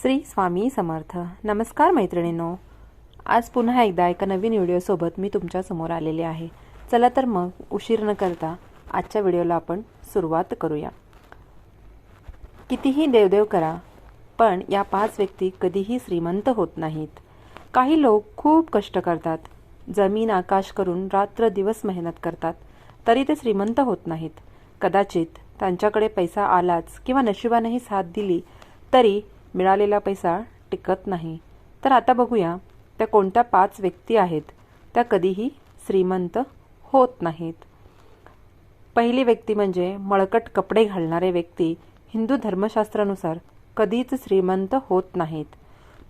श्री स्वामी समर्थ. नमस्कार मैत्रिणींनो. आज पुन्हा एकदा एका नवीन व्हिडिओसोबत मी तुमच्यासमोर आलेले आहे. चला तर मग उशीर न करता आजच्या व्हिडिओला आपण सुरुवात करूया. कितीही देवदेव करा पण या पाच व्यक्ती कधीही श्रीमंत होत नाहीत. काही लोक खूप कष्ट करतात. जमीन आकाश करून रात्र दिवस मेहनत करतात तरी ते श्रीमंत होत नाहीत. कदाचित त्यांच्याकडे पैसा आलाच किंवा नशिबानेही साथ दिली तरी मिळालेला पैसा टिकत नाही. तर आता बघूया त्या कोणत्या पाच व्यक्ती आहेत त्या कधीही श्रीमंत होत नाहीत. पहिली व्यक्ती म्हणजे मळकट कपडे घालणारे व्यक्ती हिंदू धर्मशास्त्रानुसार कधीच श्रीमंत होत नाहीत.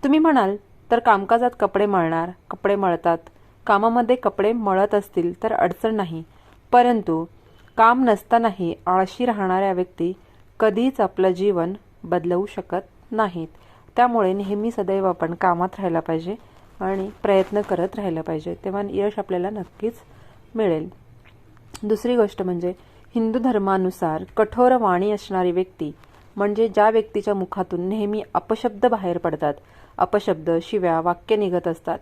तुम्ही म्हणाल तर कामकाजात कपडे मळणार कपडे मळतात. कामामध्ये कपडे मळत असतील तर अडचण नाही. परंतु काम नसतानाही आळशी राहणाऱ्या व्यक्ती कधीच आपलं जीवन बदलवू शकत नाहीत. त्यामुळे नेहमी सदैव आपण कामात राहायला पाहिजे आणि प्रयत्न करत राहायला पाहिजे. तेव्हा यश आपल्याला नक्कीच मिळेल. दुसरी गोष्ट म्हणजे हिंदू धर्मानुसार कठोर वाणी असणारी व्यक्ती म्हणजे ज्या व्यक्तीच्या मुखातून नेहमी अपशब्द बाहेर पडतात. अपशब्द शिव्या वाक्य निघत असतात.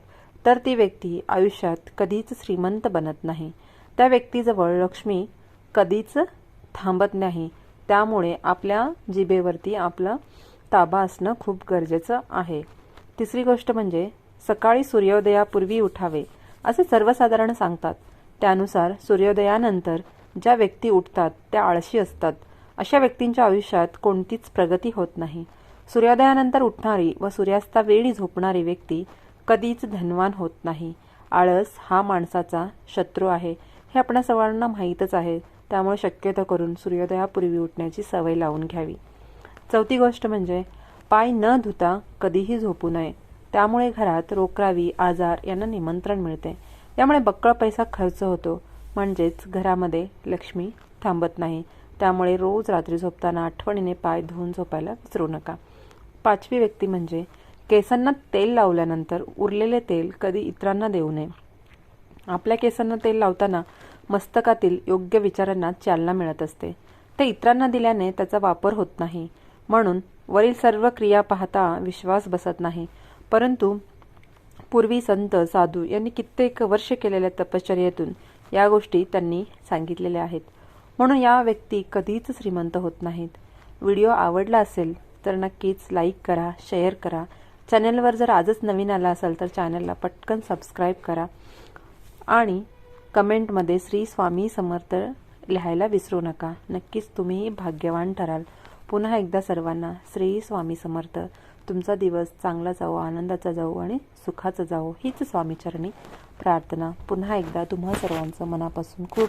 तर ती व्यक्ती आयुष्यात कधीच श्रीमंत बनत नाही. त्या व्यक्तीजवळ लक्ष्मी कधीच थांबत नाही. त्यामुळे आपल्या जिभेवरती आपलं ताबा असणं खूप गरजेचं आहे. तिसरी गोष्ट म्हणजे सकाळी सूर्योदयापूर्वी उठावे असे सर्वसाधारण सांगतात. त्यानुसार सूर्योदयानंतर ज्या व्यक्ती उठतात त्या आळशी असतात. अशा व्यक्तींच्या आयुष्यात कोणतीच प्रगती होत नाही. सूर्योदयानंतर उठणारी व सूर्यास्तावेळी झोपणारी व्यक्ती कधीच धनवान होत नाही. आळस हा माणसाचा शत्रू आहे हे आपणा सर्वांना माहीतच आहे. त्यामुळे शक्यतो करून सूर्योदयापूर्वी उठण्याची सवय लावून घ्यावी. चौथी गोष्ट म्हणजे पाय न धुता कधीही झोपू नये. त्यामुळे घरात रोकरावी आजार यांना निमंत्रण मिळते. यामुळे बक्कळ पैसा खर्च होतो. म्हणजेच घरामध्ये लक्ष्मी थांबत नाही. त्यामुळे रोज रात्री झोपताना आठवणीने पाय धुवून झोपायला विसरू नका. पाचवी व्यक्ती म्हणजे केसांना तेल लावल्यानंतर उरलेले तेल कधी इतरांना देऊ नये. आपल्या केसांना तेल लावताना मस्तकातील योग्य विचारांना चालना मिळत असते. ते इतरांना दिल्याने त्याचा वापर होत नाही. म्हणून वरील सर्व क्रिया पाहता विश्वास बसत नाही. परंतु पूर्वी संत साधू यांनी कित्येक वर्ष केलेल्या तपश्चर्येतून या गोष्टी त्यांनी सांगितलेल्या आहेत. म्हणून या व्यक्ती कधीच श्रीमंत होत नाहीत. व्हिडिओ आवडला असेल तर नक्कीच लाईक करा शेअर करा. चॅनलवर जर आजच नवीन आला असाल तर चॅनलला पटकन सबस्क्राईब करा आणि कमेंटमध्ये श्री स्वामी समर्थ लिहायला विसरू नका. नक्कीच तुम्ही भाग्यवान ठराल. पुन्हा एकदा सर्वांना श्री स्वामी समर्थ. तुमचा दिवस चांगला जावो आनंदाचा जावो आणि सुखाचा जावो हीच स्वामीचरणी. प्रार्थना. पुन्हा एकदा तुम्हा सर्वांचं मनापासून खूप